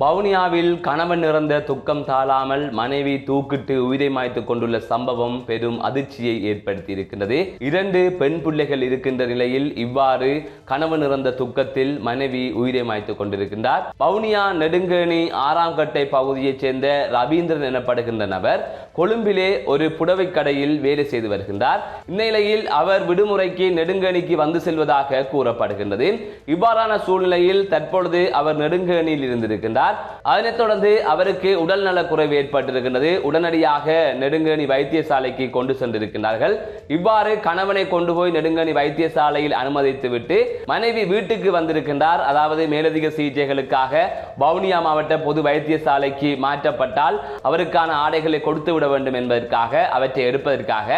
வவுனியாவில் கணவன் இறந்த துக்கம் தாழாமல் மனைவி தூக்கிட்டு உயிரை மாய்த்து கொண்டுள்ள சம்பவம் பெரும் அதிர்ச்சியை ஏற்படுத்தி இருக்கின்றது இரண்டு பெண் பிள்ளைகள் இருக்கின்ற நிலையில் இவ்வாறு கணவன் இறந்த துக்கத்தில் மனைவி உயிரை மாய்த்து கொண்டிருக்கின்றார். வவுனியா நெடுங்கேணி ஆறாம் கட்டை பகுதியைச் சேர்ந்த ரவீந்திரன் எனப்படுகின்ற நபர் கொழும்பிலே ஒரு புடவை கடையில் வேலை செய்து வருகின்றார். இந்நிலையில் அவர் விடுமுறைக்கு நெடுங்கேணிக்கு வந்து செல்வதாக கூறப்படுகின்றது. இவ்வாறான சூழ்நிலையில் தற்பொழுது அவர் நெடுங்கேணியில் இருந்திருக்கின்றார். அதனைத் தொடர்ந்து அவருக்கு உடல்நல குறைவு ஏற்பட்டிருக்கின்றது. உடனடியாக நெடுங்கணி வைத்தியசாலைக்கு கொண்டு சென்றிருக்கிறார்கள் இவ்வாறு கணவனை கொண்டு போய் நெடுங்கணி வைத்தியசாலையில் அனுமதித்துவிட்டு மனைவி வீட்டுக்கு வந்திருக்கின்றார். அதாவது மேலதிக சிகிச்சைகளுக்காக வவுனியா மாவட்ட பொது வைத்தியசாலைக்கு மாற்றப்பட்டால் அவருக்கான ஆடைகளை கொடுத்து விட வேண்டும் என்பதற்காக அவற்றை எடுப்பதற்காக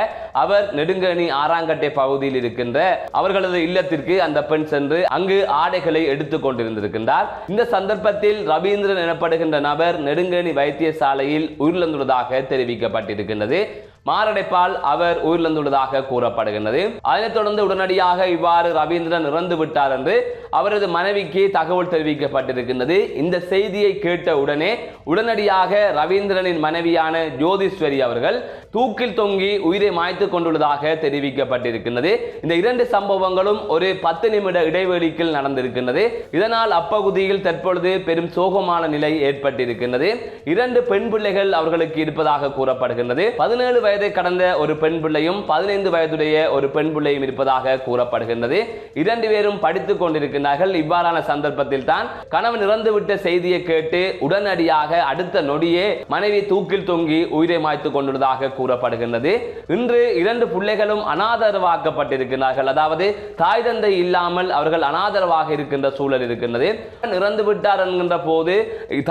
அவர் நெடுங்கணி ஆறாங்கட்டை பகுதியில் இருக்கின்ற அவர்களது இல்லத்திற்கு அந்த பெண் சென்று அங்கு ஆடைகளை எடுத்துக் கொண்டிருந்திருக்கின்றார். இந்த சந்தர்ப்பத்தில் ரவீந்திரன் எனப்படுகின்ற நபர் நெடுங்கணி வைத்தியசாலையில் உயிரிழந்துள்ளதாக தெரிவிக்கப்பட்டிருக்கின்றது. மாரடைப்பால் அவர் உயிரிழந்துள்ளதாக கூறப்படுகின்றது. அதனைத் தொடர்ந்து உடனடியாக இவ்வாறு ரவீந்திரன் இறந்து விட்டார் என்று அவரது மனைவிக்கு தகவல் தெரிவிக்கப்பட்டிருக்கின்றது. இந்த செய்தியை கேட்ட உடனே உடனடியாக ரவீந்திரனின் மனைவியான ஜோதீஸ்வரி அவர்கள் தூக்கில் தொங்கி உயிரை மாய்த்து கொண்டுள்ளதாக தெரிவிக்கப்பட்டிருக்கின்றது. இந்த இரண்டு சம்பவங்களும் ஒரு பத்து நிமிட இடைவெளிக்குள் நடந்திருக்கின்றது. இதனால் அப்பகுதியில் தற்பொழுது பெரும் சோகமான நிலை ஏற்பட்டிருக்கின்றது. இரண்டு பெண் பிள்ளைகள் அவர்களுக்கு இருப்பதாக கூறப்படுகின்றது. பதினேழு வயது கடந்த ஒரு பெண் பிள்ளையும் பதினைந்து வயதுடைய ஒரு பெண் பிள்ளையும் இருப்பதாக கூறப்படுகின்றது. இரண்டு பேரும் படித்துக் கொண்டிருக்கிறார்கள் இவ்வாறான சந்தர்ப்பத்தில் தான் கணவன் இறந்துவிட்ட செய்தியை கேட்டு உடனடியாக அடுத்த நொடியே மனைவி தூக்கில் தொங்கி உயிரை மாய்த்து கொண்டுள்ளதாக கூறப்படுகின்றது. இன்று இரண்டு பிள்ளைகளும் அனாதரவாக்கப்பட்டிருக்கிறார்கள் அதாவது தாய் தந்தை இல்லாமல் அவர்கள் அனாதரவாக இருக்கின்ற சூழல் இருக்கின்றது. இறந்து விட்டார் என்கின்ற போது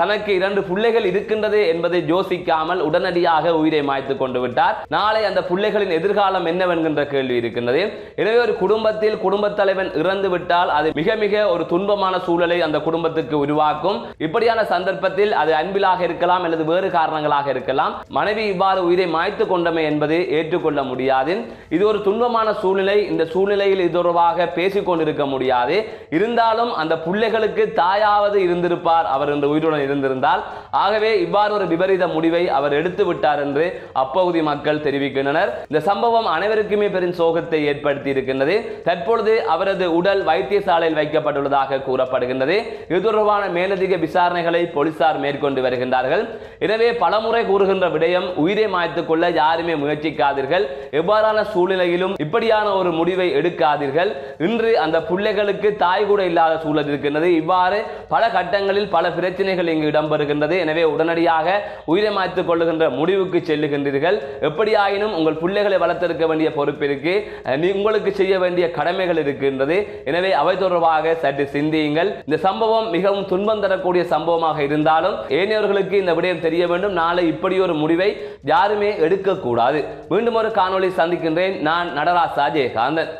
தனக்கு இரண்டு பிள்ளைகள் இருக்கின்றது என்பதை யோசிக்காமல் உடனடியாக உயிரை மாய்த்து கொண்டு விட்டார். இருக்கிறார் நாளை அந்த பிள்ளைகளின் எதிர்காலம் என்னவென்கின்ற கேள்வி இருக்கின்றது. எனவே ஒரு குடும்பத்தில் குடும்பத் தலைவன் இறந்து விட்டால் அது மிக மிக ஒரு துன்பமான சூழலை அந்த குடும்பத்துக்கு உருவாக்கும். இப்படியான சந்தர்ப்பத்தில் அது அன்பிலாக இருக்கலாம் அல்லது வேறு காரணங்களாக இருக்கலாம். மனைவி இவ்வாறு உயிரை மாய்த்து கொண்டமை என்பது ஏற்றுக்கொள்ள முடியாது. இது ஒரு துன்பமான சூழ்நிலை. இந்த சூழ்நிலையில் இது தொடர்பாக பேசிக்கொண்டிருக்க முடியாது. இருந்தாலும் அந்த பிள்ளைகளுக்கு தாயாவது இருந்திருப்பார். அவர் இந்த உயிருடன் இருந்திருந்தால். ஆகவே இவ்வாறு ஒரு விபரீத முடிவை அவர் எடுத்து விட்டார் என்று அப்பகுதி மக்கள் மக்கள் தெரிவிக்கின்றனர். இந்த சம்பவம் அனைவருக்குமே பெரும் சோகத்தை ஏற்படுத்தி இருக்கின்றது தற்பொழுது அவரது உடல் வைத்தியசாலையில் வைக்கப்பட்டுள்ளதாக கூறப்படுகின்றது. இது தொடர்பான மேலதிக விசாரணைகளை போலீசார் மேற்கொண்டு வருகின்றார்கள். எனவே பலமுறை கூறுகின்ற விடயம் உயிரை மாய்த்துக் கொள்ள யாருமே முயற்சிக்காதீர்கள். எவ்வாறான சூழ்நிலையிலும் இப்படியான ஒரு முடிவை எடுக்காதீர்கள். இன்று அந்த பிள்ளைகளுக்கு தாய் கூட இல்லாத சூழல் இருக்கின்றது. இவ்வாறு பல கட்டங்களில் பல பிரச்சனைகள் இங்கு இடம்பெறுகின்றது. எனவே உடனடியாக உயிரை மாய்த்துக் கொள்ளுகின்ற முடிவுக்கு செல்லுகின்றீர்கள். எப்படியாயினும் உங்கள் பிள்ளைகளை வளர்த்திருக்க வேண்டிய பொறுப்பு இருக்கு. நீ உங்களுக்கு செய்ய வேண்டிய கடமைகள் இருக்கின்றது. எனவே அவை தொடர்பாக சற்று சிந்தியுங்கள். இந்த சம்பவம் மிகவும் துன்பம் தரக்கூடிய சம்பவமாக இருந்தாலும் ஏனையவர்களுக்கு இந்த விடயம் தெரிய வேண்டும். நாளை இப்படி ஒரு முடிவை யாருமே எடுக்கக்கூடாது. மீண்டும் ஒரு காணொளி சந்திக்கின்றேன். நான் நடராசா ஜெயகாந்தன்